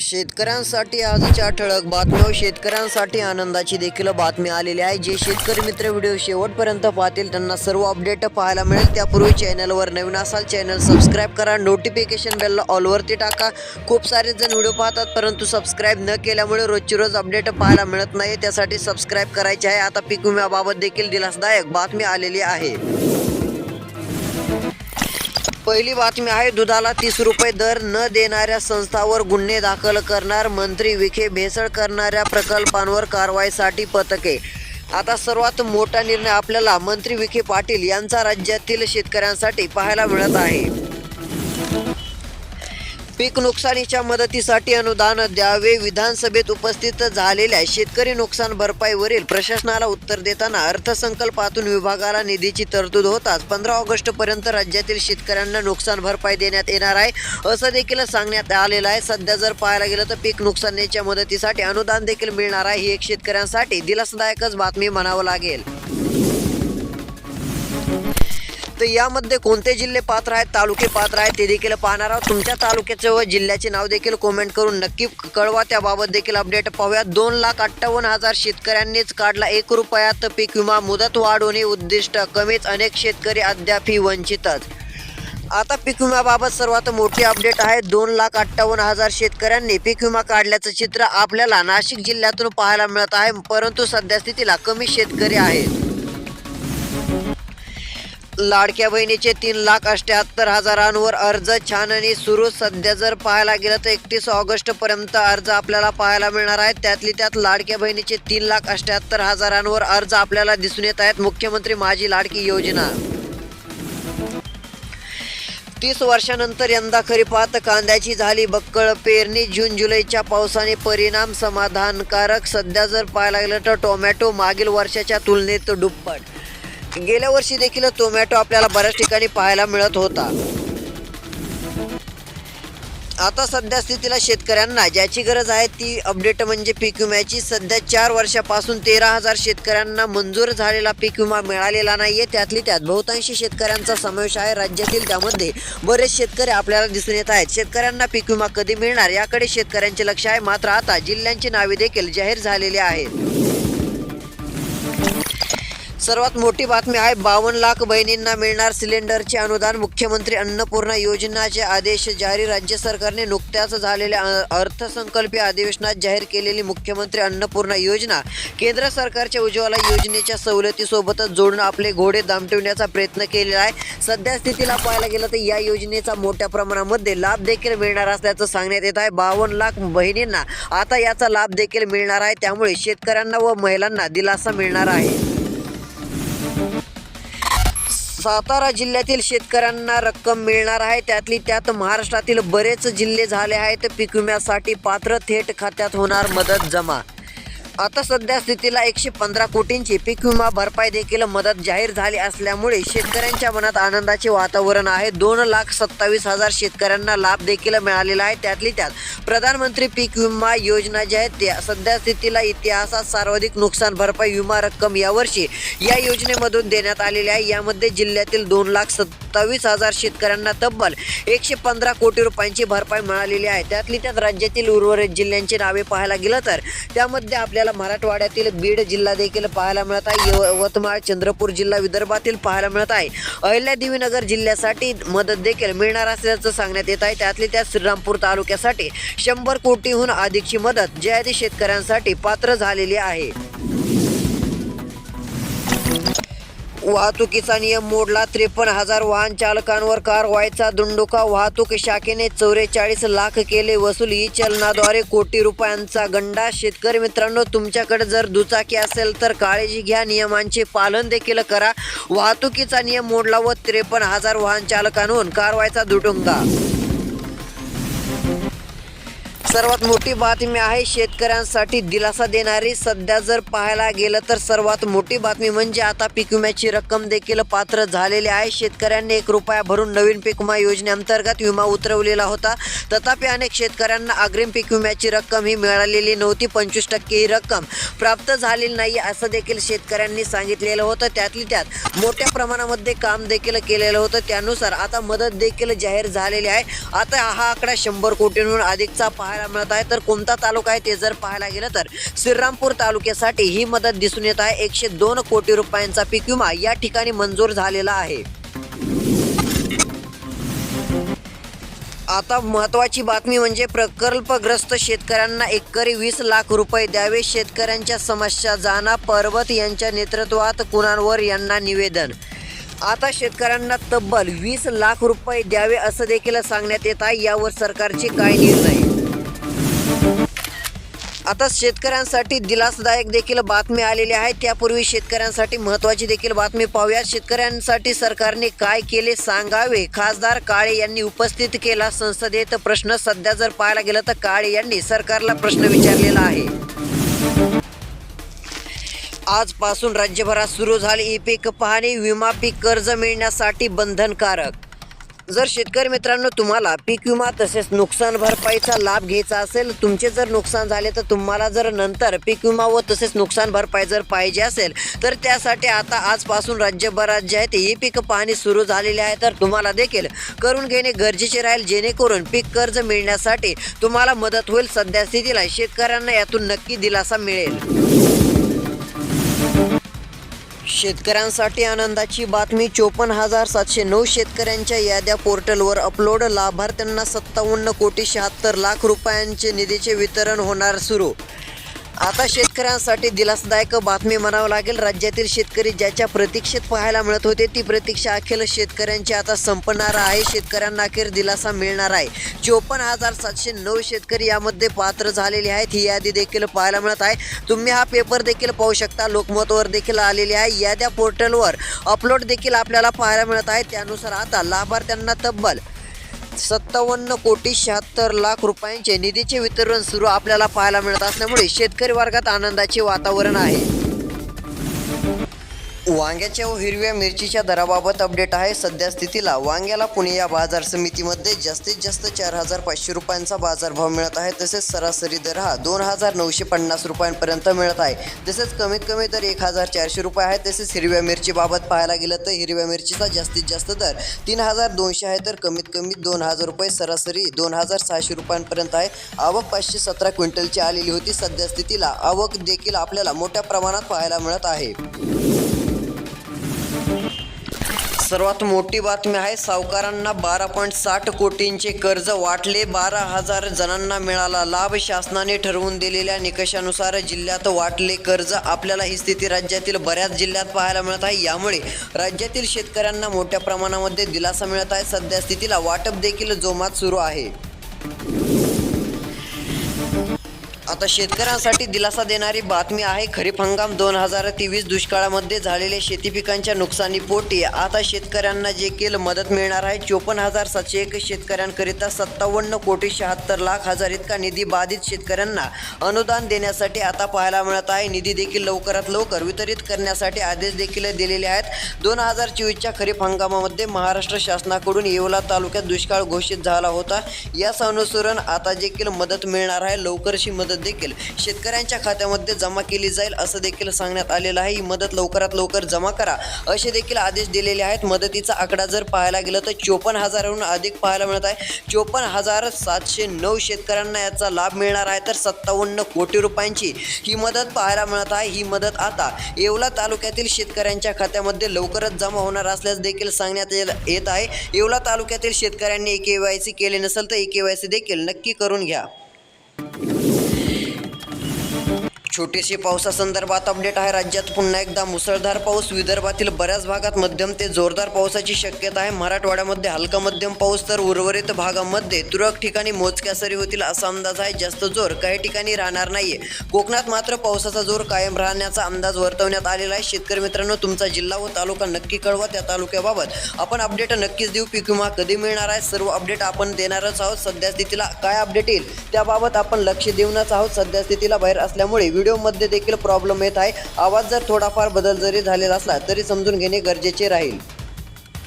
शेतकऱ्यांसाठी आजच्या ठळक बातम्या शेतकऱ्यांसाठी आनंदाची देखील बातमी आलेली आहे. जे शेतकरी मित्र व्हिडिओ शेवटपर्यंत पाहतील त्यांना सर्व अपडेट पाहायला मिळेल. त्यापूर्वी चॅनलवर नवीन असाल चॅनल सबस्क्राईब करा. नोटिफिकेशन बेलला ऑलवरती टाका. खूप सारे जण व्हिडिओ पाहतात परंतु सबस्क्राईब न केल्यामुळे रोजची रोज अपडेट पाहायला मिळत नाही. त्यासाठी सबस्क्राईब करायचे आहे. आता पीक विम्याबाबत देखील दिलासदायक बातमी आलेली आहे. पहिली बातमी आहे दुधाला तीस रुपये दर न देणाऱ्या संस्थावर गुन्हे दाखल करणार मंत्री विखे भेसळ करणाऱ्या प्रकल्पांवर कारवाईसाठी पथके. आता सर्वात मोठा निर्णय आपल्याला मंत्री विखे पाटील यांचा राज्यातील शेतकऱ्यांसाठी पाहायला मिळत आहे. पीक नुकसानीच्या मदतीसाठी अनुदान द्यावे. विधानसभेत उपस्थित झालेल्या शेतकरी नुकसान भरपाईवरील प्रशासनाला उत्तर देताना अर्थसंकल्पातून विभागाला निधीची तरतूद होताच पंधरा ऑगस्टपर्यंत राज्यातील शेतकऱ्यांना नुकसान भरपाई देण्यात येणार आहे असं देखील सांगण्यात आलेलं आहे. सध्या जर पाहायला गेलं तर पीक नुकसानीच्या मदतीसाठी अनुदान देखील मिळणार आहे. ही एक शेतकऱ्यांसाठी दिलासदायकच बातमी म्हणावं लागेल. तर यामध्ये कोणते जिल्हे पात्र आहेत तालुके पात्र आहेत ते देखील पाहणार आहोत. तुमच्या तालुक्याचे व जिल्ह्याचे नाव देखील कॉमेंट करून नक्की कळवा. त्याबाबत देखील अपडेट पाहूया दोन लाख अठ्ठावन्न हजार शेतकऱ्यांनीच काढला एक रुपयात पीक विमा. मुदत वाढवणे उद्दिष्ट. कमीच अनेक शेतकरी अद्यापही वंचितच. आता पीक विम्याबाबत सर्वात मोठी अपडेट आहे. दोन लाख अठ्ठावन्न हजार शेतकऱ्यांनी पीक विमा काढल्याचं चित्र आपल्याला नाशिक जिल्ह्यातून पाहायला मिळत आहे. परंतु सध्या स्थितीला कमी शेतकरी आहेत. लाडक्या बहिणीचे तीन लाख अठ्याहत्तर हजारांवर अर्ज छाननी सुरू. सध्या जर पाहायला गेलं तर एकतीस ऑगस्ट पर्यंत अर्ज आपल्याला पाहायला मिळणार आहेत. त्यातली त्यात लाडक्या बहिणीचे तीन लाख अठ्याहत्तर हजारांवर अर्ज आपल्याला दिसून येत आहेत. मुख्यमंत्री माझी लाडकी योजना. तीस वर्षानंतर यंदा खरीपात कांद्याची झाली बक्कळ पेरणी जून जुलैच्या पावसाने परिणाम समाधानकारक. सध्या जर पाहायला गेलं तर टोमॅटो मागील वर्षाच्या तुलनेत दुप्पट. गेल्या वर्षी देखील टोमॅटो आपल्याला बऱ्याच ठिकाणी पाहायला मिळत होता. आता सध्या स्थितीला शेतकऱ्यांना ज्याची गरज आहे ती अपडेट म्हणजे पीक विम्याची. सध्या चार वर्षापासून तेरा हजार शेतकऱ्यांना मंजूर झालेला पीक विमा मिळालेला नाहीये. त्यातली त्यात बहुतांशी शेतकऱ्यांचा समावेश आहे राज्यातील त्यामध्ये बरेच शेतकरी आपल्याला दिसून येत आहेत. शेतकऱ्यांना पीक विमा कधी मिळणार याकडे शेतकऱ्यांचे लक्ष आहे. मात्र आता जिल्ह्यांची नावे देखील जाहीर झालेली आहेत. सर्वात मोठी बातमी आहे बावन्न लाख बहिणींना मिळणार सिलेंडरचे अनुदान. मुख्यमंत्री अन्नपूर्णा योजनाचे आदेश जारी. राज्य सरकारने नुकत्याच झालेल्या अर्थसंकल्पीय अधिवेशनात जाहीर केलेली मुख्यमंत्री अन्नपूर्णा योजना केंद्र सरकारच्या उज्ज्वला योजनेच्या सवलतीसोबतच जोडून आपले घोडे दामटविण्याचा प्रयत्न केलेला आहे. सध्या स्थितीला पाहायला गेलं तर या योजनेचा मोठ्या प्रमाणामध्ये लाभ देखील मिळणार असल्याचं सांगण्यात येत आहे. बावन्न लाख बहिणींना आता याचा लाभ देखील मिळणार आहे. त्यामुळे शेतकऱ्यांना व महिलांना दिलासा मिळणार आहे. सातारा जिल्ह्यातील शेतकऱ्यांना रक्कम मिळणार आहे. त्यातली त्यात महाराष्ट्रातील बरेच जिल्हे झाले आहेत. पीक विम्यासाठी पात्र थेट खात्यात होणार मदत जमा. आता सध्या स्थितीला एकशे पंधरा कोटींची पीक विमा भरपाई देखील मदत जाहीर झाली असल्यामुळे शेतकऱ्यांच्या मनात आनंदाचे वातावरण आहे. दोन लाख सत्तावीस हजार शेतकऱ्यांना लाभ देखील मिळालेला आहे. त्यातली त्यात प्रधानमंत्री पीक विमा योजना जी आहे त्या सध्या स्थितीला इतिहासात सर्वाधिक नुकसान भरपाई विमा रक्कम यावर्षी या योजनेमधून देण्यात आलेली आहे. यामध्ये जिल्ह्यातील दोन लाख सत्तावीस हजार शेतकऱ्यांना तब्बल एकशे पंधरा कोटी रुपयांची भरपाई मिळालेली आहे. त्यातली त्यात राज्यातील उर्वरित जिल्ह्यांची नावे पाहायला गेलं तर त्यामध्ये आपल्याला मराठवाड्यातील बीड जिल्हा देखील पाहायला मिळत आहे. यवतमाळ चंद्रपूर जिल्हा विदर्भातील पाहायला मिळत आहे. अहिल्यादेवीनगर जिल्ह्यासाठी मदत देखील मिळणार असल्याचं सांगण्यात येत आहे. त्यातली त्या श्रीरामपूर तालुक्यासाठी शंभर कोटीहून अधिकची मदत जयादी शेतकऱ्यांसाठी पात्र झालेली आहे. वाहतुकीचा नियम मोडला त्रेपन्न हजार वाहन चालकांवर कारवाईचा दुंडुका. वाहतूक शाखेने चौवेचाळीस लाख केले वसूल. चलनाद्वारे कोटी रुपयांचा गंडा. शेतकरी मित्रांनो तुमच्याकडे जर दुचाकी असेल तर काळजी घ्या. नियमांचे पालन देखील करा. वाहतुकीचा नियम मोडला व त्रेपन्न हजार वाहन चालकांहून कारवाईचा दुटुंगा. सर्वात मोठी बातमी आहे शेतकऱ्यांसाठी दिलासा देणारी. सध्या जर पाहायला गेलं तर सर्वात मोठी बातमी म्हणजे आता पीक विम्याची रक्कम देखील पात्र झालेली आहे. शेतकऱ्यांनी एक रुपया भरून नवीन पीक विमा योजनेअंतर्गत विमा उतरवलेला होता. तथापि अनेक शेतकऱ्यांना अग्रिम पीक विम्याची रक्कम ही मिळालेली नव्हती पंचवीस टक्के ही रक्कम प्राप्त झालेली नाही असं देखील शेतकऱ्यांनी सांगितलेलं होतं. त्यातली त्यात मोठ्या प्रमाणामध्ये काम देखील केलेलं होतं. त्यानुसार आता मदत देखील जाहीर झालेली आहे. आता हा आकडा शंभर कोटींहून अधिकचा पाहायला पाहायला मिळत आहे. तर कोणता तालुका आहे ते जर पाहायला गेलं तर श्रीरामपूर तालुक्यासाठी ही मदत दिसून येत आहे. एकशे दोन कोटी रुपयांचा पीक विमा या ठिकाणी मंजूर झालेला आहे. आता महत्वाची बातमी म्हणजे प्रकल्पग्रस्त शेतकऱ्यांना एकरी वीस लाख रुपये द्यावे. शेतकऱ्यांच्या समस्या जाना पर्वत यांच्या नेतृत्वात कुणालवर यांना निवेदन? आता शेतकऱ्यांना तब्बल वीस लाख रुपये द्यावे असं देखील सांगण्यात येत आहे. यावर सरकारचे काय निर्णय. आता शेतकऱ्यांसाठी दिलासदायक देखील बातमी आलेली आहे. त्यापूर्वी शेतकऱ्यांसाठी महत्त्वाची देखील बातमी पाहूया शेतकऱ्यांसाठी सरकारने काय केले सांगावे? खासदार काळे यांनी उपस्थित केला संसदेत प्रश्न. सध्या जर पाहायला गेलं तर काळे यांनी सरकारला प्रश्न विचारलेला आहे. आजपासून राज्यभरात सुरू झाले ई पीक पाहणी. विमा पीक कर्ज मिळण्यासाठी बंधनकारक जर शेतकरी मित्रांनो तुम्हाला पीक विमा तसेच नुकसान भरपाईचा लाभ घ्यायचा असेल तुमचे जर नुकसान झाले तर तुम्हाला जर नंतर पीक विमा व तसेच नुकसान भरपाई जर पाहिजे असेल तर त्यासाठी आता आजपासून राज्यभरात जे आहे ते ई पीक पाहणी सुरू झालेली आहे. तर तुम्हाला देखील करून घेणे गरजेचे राहील जेणेकरून पीक कर्ज मिळण्यासाठी तुम्हाला मदत होईल. सध्या स्थितीला शेतकऱ्यांना यातून नक्की दिलासा मिळेल. शेतकऱ्यांसाठी आनंदाची बातमी चोपन्न हजार सातशे नऊ शेतकऱ्यांच्या याद्या पोर्टलवर अपलोड लाभार्थ्यांना सत्तावन्न कोटी शहात्तर लाख रुपयांचे निधीचे वितरण होणार सुरू. आता शेतकऱ्यांसाठी दिलासदायक बातमी म्हणावं लागेल. राज्यातील शेतकरी ज्याच्या प्रतीक्षेत पाहायला मिळत होते ती प्रतीक्षा अखेर शेतकऱ्यांची आता संपणार आहे. शेतकऱ्यांना अखेर दिलासा मिळणार आहे. चोपन्न हजार सातशे नऊ शेतकरी यामध्ये पात्र झालेले आहेत. ही यादी देखील पाहायला मिळत आहे. तुम्ही हा पेपर देखील पाहू शकता. लोकमतवर देखील आलेली आहे. याद्या पोर्टलवर अपलोड देखील आपल्याला पाहायला मिळत आहे. त्यानुसार आता लाभार्थ्यांना तब्बल सत्तावन्न कोटी शहात्तर लाख रुपयांचे निधीचे वितरण सुरू आपल्याला पाहायला मिळत असल्यामुळे शेतकरी वर्गात आनंदाचे वातावरण आहे. वांग्याच्या व हिरव्या मिरचीच्या दराबाबत अपडेट आहे. सध्या स्थितीला वांग्याला पुणे या बाजार समितीमध्ये जास्तीत जास्त चार हजार पाचशे रुपयांचा बाजारभाव मिळत आहे. तसेच सरासरी दर हा दोन हजार नऊशे पन्नास रुपयांपर्यंत मिळत आहे. तसेच कमीत कमी दर एक हजार चारशे रुपये आहे. तसेच हिरव्या मिरचीबाबत पाहायला गेलं तर हिरव्या मिरचीचा जास्तीत जास्त दर तीन हजार दोनशे आहे. तर कमीत कमी दोन हजार रुपये सरासरी दोन हजार सहाशे रुपयांपर्यंत आहे. आवक पाचशे सतरा क्विंटलची आलेली होती. सध्या स्थितीला आवक देखील आपल्याला मोठ्या प्रमाणात पाहायला मिळत आहे. सर्वात मोठी बातमी आहे सावकारांना बारा पॉईंट साठ कोटींचे कर्ज वाटले बारा हजार जणांना मिळाला लाभ. शासनाने ठरवून दिलेल्या निकषानुसार जिल्ह्यात वाटले कर्ज आपल्याला ही स्थिती राज्यातील बऱ्याच जिल्ह्यात पाहायला मिळत आहे. यामुळे राज्यातील शेतकऱ्यांना मोठ्या प्रमाणामध्ये दिलासा मिळत आहे. सध्या स्थितीला वाटप देखील जोमात सुरू आहे. आता शेतकऱ्यांसाठी दिलासा देणारी बातमी आहे खरीप हंगाम दोन हजार तेवीस दुष्काळामध्ये झालेल्या शेती पिकांच्या नुकसानीपोटी आता शेतकऱ्यांना देखील मदत मिळणार आहे चोपन्न हजार सातशे एक शेतकऱ्यांकरिता सत्तावन्न कोटी शहात्तर लाख हजार इतका निधी बाधित शेतकऱ्यांना अनुदान देण्यासाठी आता पाहायला मिळत आहे. निधी देखील लवकरात लवकर वितरित करण्यासाठी आदेश देखील दिलेले आहेत. दोन हजार चोवीसच्या खरीप हंगामामध्ये महाराष्ट्र शासनाकडून येवला तालुक्यात दुष्काळ घोषित झाला होता. याच अनुसरून आता देखील मदत मिळणार आहे लवकरची मदत देखील शेतकऱ्यांच्या खात्यामध्ये जमा केली जाईल असं देखील सांगण्यात आलेलं आहे. ही मदत लवकरात लवकर जमा करा असे देखील आदेश दिलेले आहेत. मदतीचा आकडा जर पाहायला गेलं तर चोपन्न हजाराहून अधिक पाहायला मिळत आहे. चोपन्न हजार सातशे नऊ शेतकऱ्यांना याचा लाभ मिळणार आहे. तर सत्तावन्न कोटी रुपयांची ही मदत पाहायला मिळत आहे. ही मदत आता येवला तालुक्यातील शेतकऱ्यांच्या खात्यामध्ये लवकरच जमा होणार असल्यास देखील सांगण्यात येत आहे. येवला तालुक्यातील शेतकऱ्यांनी के वाय सी केले नसेल तर ए के वाय सी देखील नक्की करून घ्या. छोटीशी पावसासंदर्भात अपडेट आहे. राज्यात पुन्हा एकदा मुसळधार पाऊस. विदर्भातील बऱ्याच भागात मध्यम ते जोरदार पावसाची शक्यता आहे. मराठवाड्यामध्ये हलका मध्यम पाऊस तर उर्वरित भागामध्ये तुरळक ठिकाणी मोजक्या सरी होतील असा अंदाज आहे. जास्त जोर काही ठिकाणी राहणार नाहीये. कोकणात मात्र पावसाचा जोर कायम राहण्याचा अंदाज वर्तवण्यात आलेला आहे. शेतकरी मित्रांनो तुमचा जिल्हा व तालुका नक्की कळवा. त्या तालुक्याबाबत आपण अपडेट नक्कीच देऊ. पीक विमा कधी मिळणार आहे? सर्व अपडेट आपण देणारच आहोत. सध्या स्थितीला काय अपडेट येईल? त्याबाबत आपण लक्ष देऊनच आहोत. सध्या स्थितीला बाहेर असल्यामुळे व्हिडिओमध्ये देखील प्रॉब्लेम येत आहे. आवाज जर थोडाफार बदल जरी झालेला असला तरी समजून घेणे गरजेचे राहील.